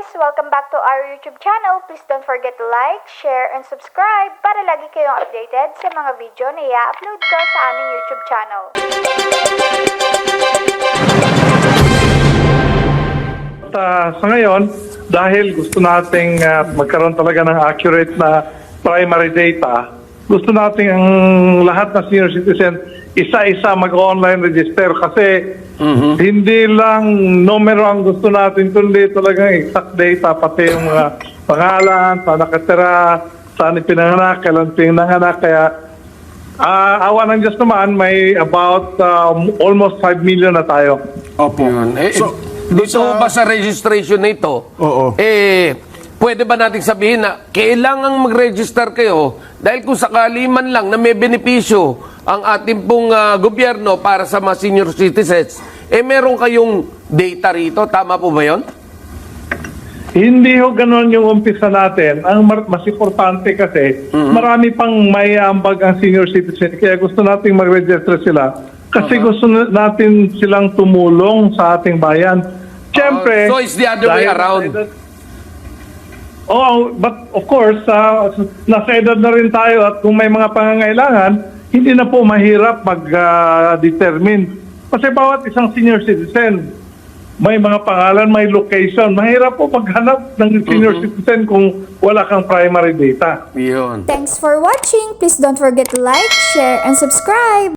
guys! Welcome back to our YouTube channel. Please don't forget to like, share, and subscribe para lagi kayong updated sa mga video na i-upload ko sa aming YouTube channel. At ah, sa ngayon, dahil gusto nating ah, magkaroon talaga ng accurate na primary data, gusto nating ang lahat na senior citizen isa-isa mag-online register kasi hindi lang numero ang gusto natin, kundi talagang exact data, pati yung mga pangalan, saan nakatira, saan pinanganak, kailan pinanganak, kaya ah, awa ng Diyos naman, may about ah, almost 5 million na tayo. Opo. Yun. Eh, So, dito sa- ba sa registration na ito, Oo. eh, pwede ba nating sabihin na kailangang mag-register kayo dahil kung sakali man lang na may benepisyo ang ating pong ah, gobyerno para sa mga senior citizens, eh meron kayong data rito. Tama po ba yon? Hindi ho ganun yung umpisa natin. Ang mas importante kasi, marami pang may ambag ang senior citizen. Kaya gusto nating mag-register sila. Kasi gusto na- natin silang tumulong sa ating bayan. Siyempre... Oh, so it's the other way around. Oo, but of course, ah, nasa edad na rin tayo at kung may mga pangangailangan, hindi na po mahirap mag-determine. Kasi bawat isang senior citizen, may mga pangalan, may location. Mahirap po maghanap ng senior citizen kung wala kang primary data. Yun. Thanks for watching! Please don't forget to like, share, and subscribe!